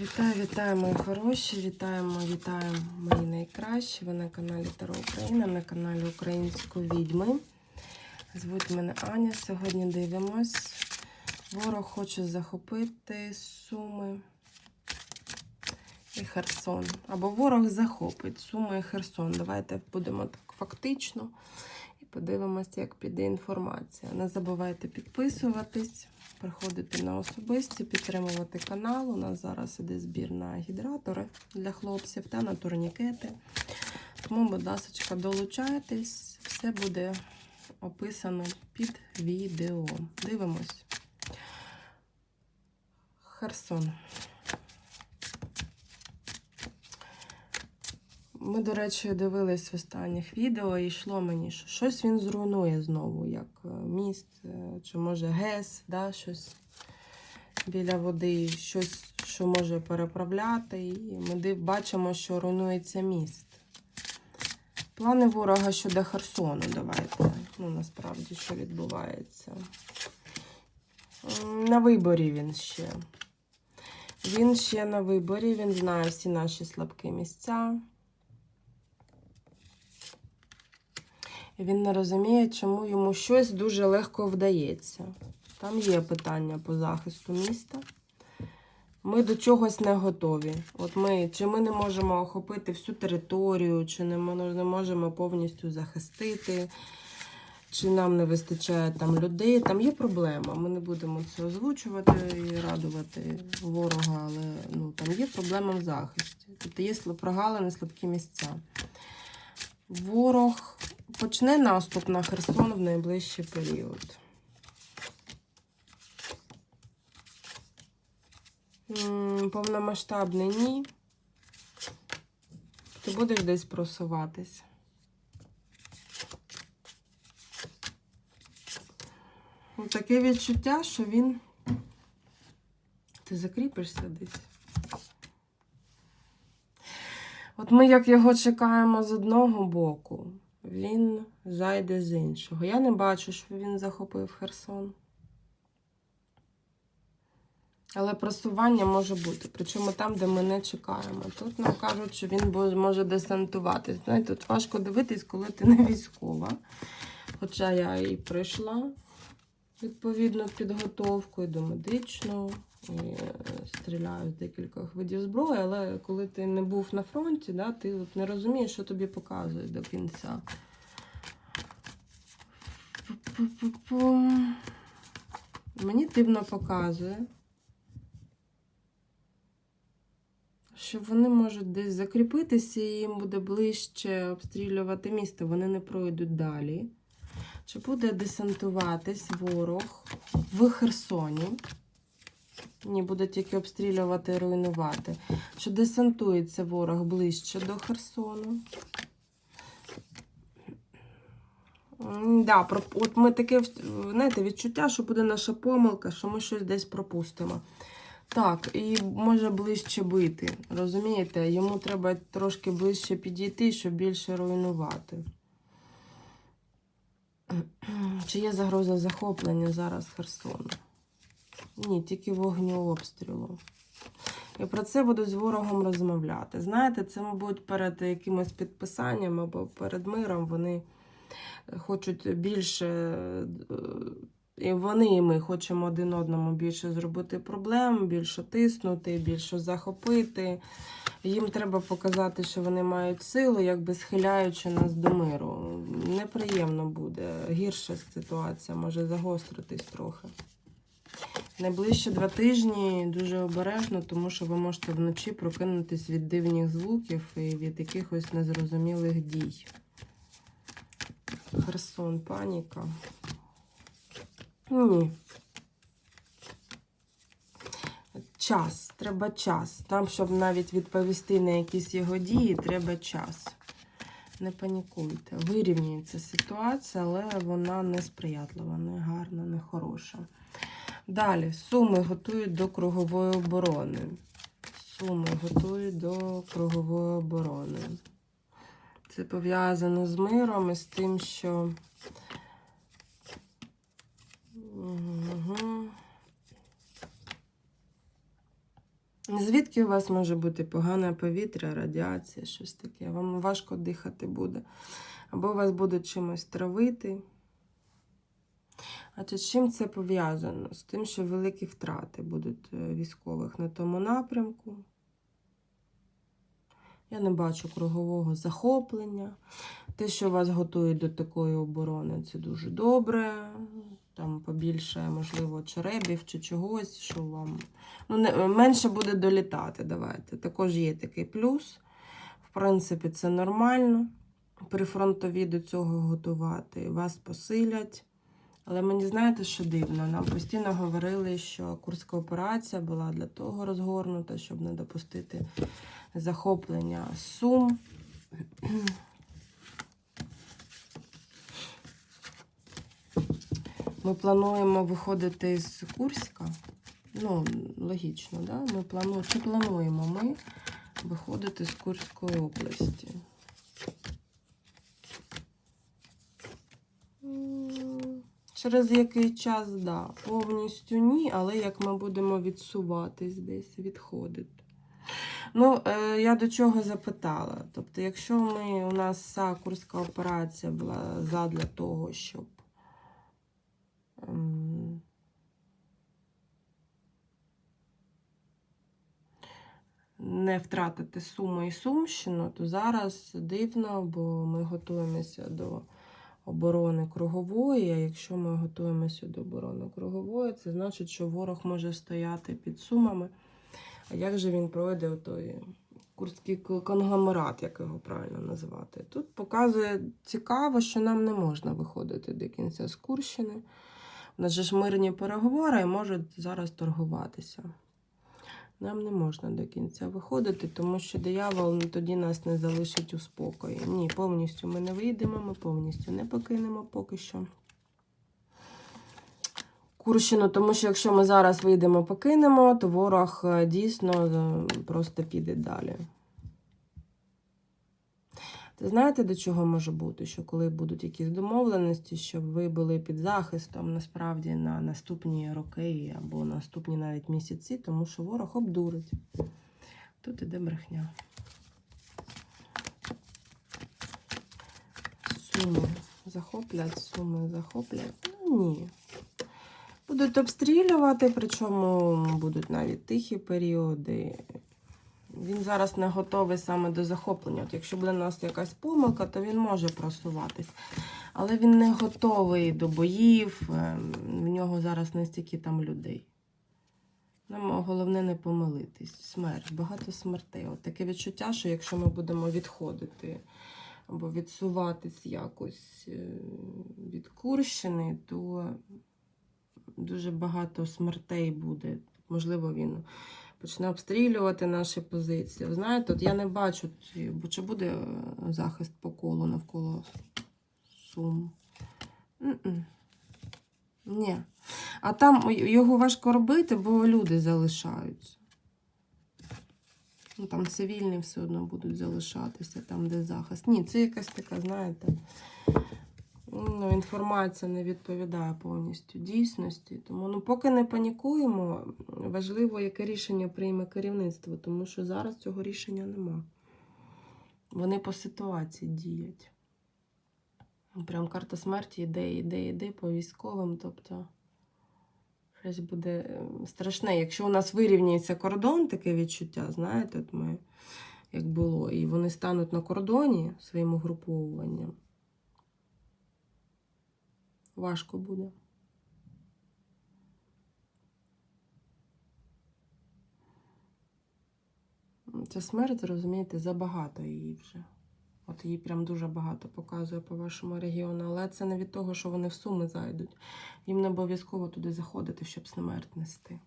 Вітаю, вітаю, мої хороші! Вітаємо, вітаємо мої найкращі. Ви на каналі Таро Україна, на каналі Української відьми. Звуть мене Аня. Сьогодні дивимось. Ворог хоче захопити Суми і Херсон. Або ворог захопить Суми і Херсон. Давайте будемо так фактично подивимося, як піде інформація. Не забувайте підписуватись, приходити на особисті, підтримувати канал. У нас зараз іде збір на гідратори для хлопців та на турнікети. Тому, будь ласка, долучайтесь, все буде описано під відео. Дивимось. Херсон. Ми, до речі, дивились в останніх відео і йшло мені, що щось він зруйнує знову, як е, міст, е, чи може ГЕС, да, щось біля води, щось, що може переправляти. І ми бачимо, що руйнується міст. Плани ворога щодо Херсону, давайте. Ну, насправді, що відбувається. На виборі він ще. Він ще на виборі, він знає всі наші слабкі місця. Він не розуміє, чому йому щось дуже легко вдається. Там є питання по захисту міста. Ми до чогось не готові. От ми, чи ми не можемо охопити всю територію, чи не, не можемо повністю захистити, чи нам не вистачає там людей. Там є проблема. Ми не будемо це озвучувати і радувати ворога, але ну, там є проблема в захисті. Тобто є прогалини, слабкі місця. Ворог почне наступ на Херсон в найближчий період. Повномасштабний ні. Ти будеш десь просуватись. Таке відчуття, що він. Ти закріпишся десь. От ми як його чекаємо з одного боку, він зайде з іншого. Я не бачу, що він захопив Херсон. Але просування може бути. Причому там, де ми не чекаємо. Тут нам кажуть, що він може десантуватись. Знаєте, тут важко дивитись, коли ти не військова. Хоча я і пройшла відповідну підготовку і до медичну, і е, стріляю з декількох видів зброї, але коли ти не був на фронті, да, ти от не розумієш, що тобі показують до кінця. Мені дивно показує, що вони можуть десь закріпитися і їм буде ближче обстрілювати місто, вони не пройдуть далі. Чи буде десантуватись ворог в Херсоні? Ні, буде тільки обстрілювати і руйнувати. Чи десантується ворог ближче до Херсону? Да, от ми таке знаєте, відчуття, що буде наша помилка, що ми щось десь пропустимо. Так, і може ближче бити. Розумієте, йому треба трошки ближче підійти, щоб більше руйнувати. Чи є загроза захоплення зараз Херсону? Ні, тільки вогню обстрілу. І про це буду з ворогом розмовляти. Знаєте, це, мабуть, перед якимось підписанням або перед миром вони хочуть більше. е, І вони і ми хочемо один одному більше зробити проблем, більше тиснути, більше захопити. Їм треба показати, що вони мають силу, якби схиляючи нас до миру. Неприємно буде. Гірша ситуація може загостритись трохи. Найближчі два тижні дуже обережно, тому що ви можете вночі прокинутись від дивних звуків і від якихось незрозумілих дій. Херсон, паніка. Ні. Час, треба час. Там, щоб навіть відповісти на якісь його дії, треба час. Не панікуйте. Вирівнюється ситуація, але вона не сприятлива, не гарна, не хороша. Далі, суми готують до кругової оборони. Суми готують до кругової оборони. Це пов'язано з миром і з тим, що. Угу. Звідки у вас може бути погане повітря, радіація, щось таке? Вам важко дихати буде. Або вас будуть чимось травити. А з чим це пов'язано? З тим, що великі втрати будуть е, військових на тому напрямку. Я не бачу кругового захоплення. Те, що вас готують до такої оборони, це дуже добре. Там побільше, можливо, черебів чи чогось, що вам ну, не, менше буде долітати. Давайте. Також є такий плюс. В принципі, це нормально. Прифронтові до цього готувати. Вас посилять. Але мені знаєте, що дивно? Нам постійно говорили, що Курська операція була для того розгорнута, щоб не допустити захоплення Сум. Ми плануємо виходити з Курська. Ну, логічно, да? Ми плану... Чи плануємо ми виходити з Курської області? Через який час, да. Повністю ні, але як ми будемо відсуватись десь, відходити. Ну, е, я до чого запитала. Тобто, якщо ми, у нас вся курська операція була задля того, щоб не втратити Суму і Сумщину, то зараз дивно, бо ми готуємося до оборони кругової. А якщо ми готуємося до оборони кругової, це значить, що ворог може стояти під Сумами. А як же він пройде той курський конгломерат, як його правильно назвати? Тут показує цікаво, що нам не можна виходити до кінця з Курщини. У нас же ж мирні переговори і можуть зараз торгуватися. Нам не можна до кінця виходити, тому що диявол ну, тоді нас не залишить у спокої. Ні, повністю ми не вийдемо, ми повністю не покинемо поки що. Курщину, тому що якщо ми зараз вийдемо, покинемо, то ворог е, дійсно е, просто піде далі. Ти знаєте, до чого може бути? Що коли будуть якісь домовленості, щоб ви були під захистом насправді на наступні роки або наступні навіть місяці, тому що ворог обдурить. Тут іде брехня. Суми захоплять, суми захоплять. Ну ні. Будуть обстрілювати, причому будуть навіть тихі періоди. Він зараз не готовий саме до захоплення. От якщо буде у нас якась помилка, то він може просуватись. Але він не готовий до боїв, ем, в нього зараз не стільки там людей. Нам головне не помилитись. Смерть, багато смертей. От таке відчуття, що якщо ми будемо відходити або відсуватись якось е, від Курщини, то дуже багато смертей буде. Можливо, він почне обстрілювати наші позиції. Ви знаєте, от я не бачу, чи, буде е, захист по колу навколо Сум. Ні. А там його важко робити, бо люди залишаються. Ну, там цивільні все одно будуть залишатися, там, де захист. Ні, це якась така, знаєте, ну, інформація не відповідає повністю дійсності. Тому ну, поки не панікуємо, важливо, яке рішення прийме керівництво, тому що зараз цього рішення нема. Вони по ситуації діють. Прям карта смерті йде, йде, йде по військовим. Тобто щось буде е, страшне. Якщо у нас вирівняється кордон, таке відчуття, знаєте, от ми, як було, і вони стануть на кордоні своїм угруповуванням. Важко буде. Ця смерть, розумієте, забагато її вже. От її прям дуже багато показує по вашому регіону. Але це не від того, що вони в суми зайдуть. Їм не обов'язково туди заходити, щоб смерть нести.